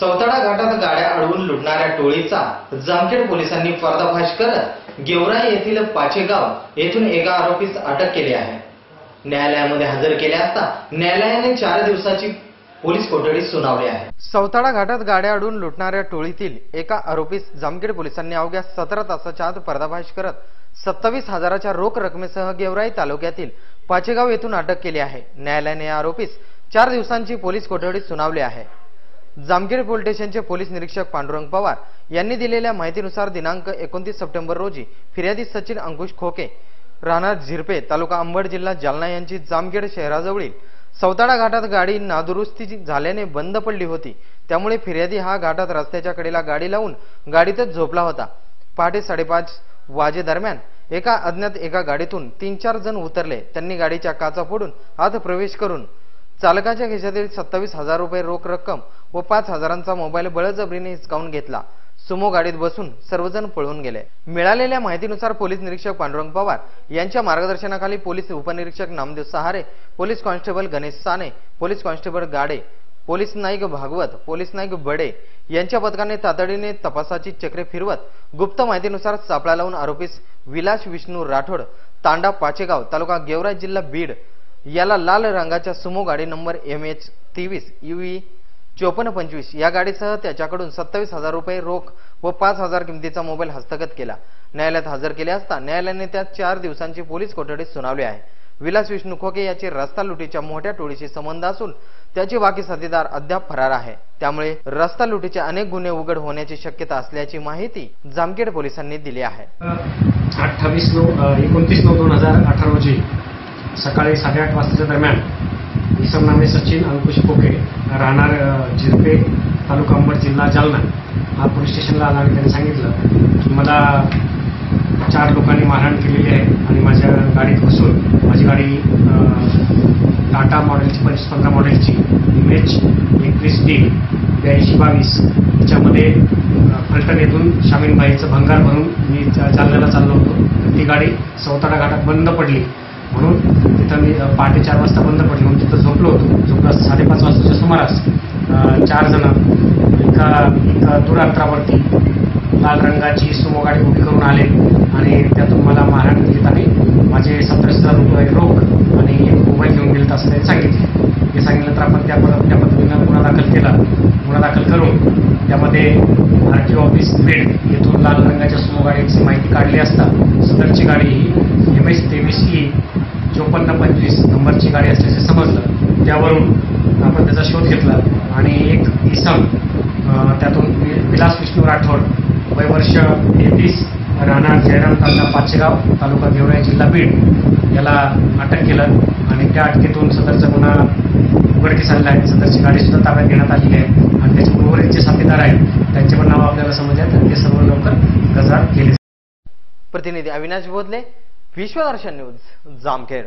सौताडा घाटात गाड्या अडवून लुटणाऱ्या टोळीचा जामखेड पोलिसांनी पर्दाफाश करत गेवराई येथील पाचेगाव येथून एका आरोपीस अटक केली आहे. न्यायालयामध्ये हजर केले असता न्यायालयाने चार दिवसाची पोलीस कोठडी सुनावली आहे. सौताडा घाटात गाड्या अडवून लुटणाऱ्या टोळीतील एका आरोपीस जामखेड पोलिसांनी अवघ्या सतरा तासाच्या आत पर्दाफाश करत सत्तावीस हजाराच्या रोख रकमेसह गेवराई तालुक्यातील पाचेगाव येथून अटक केली आहे. न्यायालयाने या आरोपीस चार दिवसांची पोलीस कोठडी सुनावली आहे. जामखेड पोलीस स्टेशनचे पोलीस निरीक्षक पांडुरंग पवार यांनी दिलेल्या माहितीनुसार दिनांक एकोणतीस सप्टेंबर रोजी फिर्यादी सचिन अंकुश खोके राहणार झिरपे तालुका अंबड जिल्हा जालना यांची जामखेड शहराजवळील सौताडा घाटात गाडी नादुरुस्ती झाल्याने बंद पडली होती. त्यामुळे फिर्यादी हा घाटात रस्त्याच्या कडेला गाडी लावून गाडीतच झोपला होता. पहाटे साडेपाच वाजेदरम्यान एका अज्ञात एका गाडीतून तीन चार जण उतरले. त्यांनी गाडीच्या काचा फोडून आत प्रवेश करून चालकाच्या खिशातील सत्तावीस हजार रुपये रोख रक्कम व पाच हजारांचा मोबाईल बळजबरीने हिसकावून घेतला. सुमो गाडीत बसून सर्वजण पळून गेले. मिळालेल्या माहितीनुसार पोलीस निरीक्षक पांडुरंग पवार यांच्या मार्गदर्शनाखाली पोलीस उपनिरीक्षक Namdev Sahare police constable Ganesh Sane police constable Gade police Naik Bhagwat police Naik Bade यांच्या पथकाने तातडीने तपासाची चक्रे फिरवत गुप्त माहितीनुसार सापळा लावून आरोपीस विलास विष्णू राठोड तांडा पाचेगाव तालुका गेवराई जिल्हा बीड याला लाल रंगाच्या सुमो गाडी नंबर एम एच तेवीस युई चोपन्न पंचवीस. या गाडीसह त्याच्याकडून सत्तावीस हजार रुपये रोख व पाच हजार किमतीचा मोबाईल हस्तगत केला. न्यायालयात हजर केले असता न्यायालयाने त्यात चार दिवसांची पोलीस कोठडीत सुनावली आहे. विलास विष्णू खोके याचे रस्ता लुटीच्या मोठ्या टोळीशी संबंध असून त्याचे बाकी साथीदार अद्याप फरार आहे. त्यामुळे रस्ता लुटीचे अनेक गुन्हे उघड होण्याची शक्यता असल्याची माहिती जामखेड पोलिसांनी दिली आहे. अठ्ठावीस नऊ एकोणतीस नऊ दोन हजार अठरा रोजी सकाळी साडेआठ वाजताच्या दरम्यान नामे सचिन अंकुश खोके राहणार जिरपे तालुका अंबड जिल्हा जालना. हा पोलीस स्टेशनला आला आणि त्यांनी सांगितलं की मला चार लोकांनी मारहाण केलेली आहे आणि माझ्या गाडीत घुसून माझी गाडी टाटा मॉडेलची पंचवीस पंधरा मॉडेलची एम एच एकवीस डी ब्याऐंशी बावीस याच्यामध्ये फलटण येथून शामीनबाईचं भंगार भरून मी जा- जालन्याला चाललो होतो. ती गाडी सौताडा घाटात बंद पडली. म्हणून तिथं मी पहाटे चार वाजता बंद पडली. म्हणून तिथं झोपलो होतो. झोपला साडेपाच वाजताच्या सुमारास चार जण एका एका दुरांतरावरती लाल रंगाची सुमो गाडी उभी करून आले आणि त्यातून मला मारहाण केलीत आणि माझे सत्तावीस हजार रुपये रोख आणि एक मोबाईल घेऊन गेलेत असं त्यांनी सांगितले. हे सांगितलं तर आपण त्या त्या पद्धतीनं गुन्हा दाखल केला. गुन्हा दाखल करून त्यामध्ये आर टी ऑफिस पेड येथून लाल रंगाच्या सुमो गाडीची माहिती काढली असता. सदरची गाडी ही एम एस ते ई चोपन्न पंचवीस नंबरची गाडी असल्याचे समजलं. त्यावरून आपण त्याचा शोध घेतला आणि एक इसम त्यातून विलास विष्णू राठोड वय वर्ष तेहतीस राणा जयराम तालुका पाचेगाव तालुका गेवराई जिल्हा बीड याला अटक केलं आणि त्या अटकेतून सदरचा गुन्हा उघडकीस आणला आहे सदरची गाडी सुद्धा ताब्यात घेण्यात आलेली आहे. आणि त्याचे उर्वरित जे साथीदार आहेत त्यांचे पण नाव आपल्याला समजतात आणि ते सर्व लवकर गजा केले प्रतिनिधी अविनाश बोधले विश्वदर्शन न्यूज जामखेड.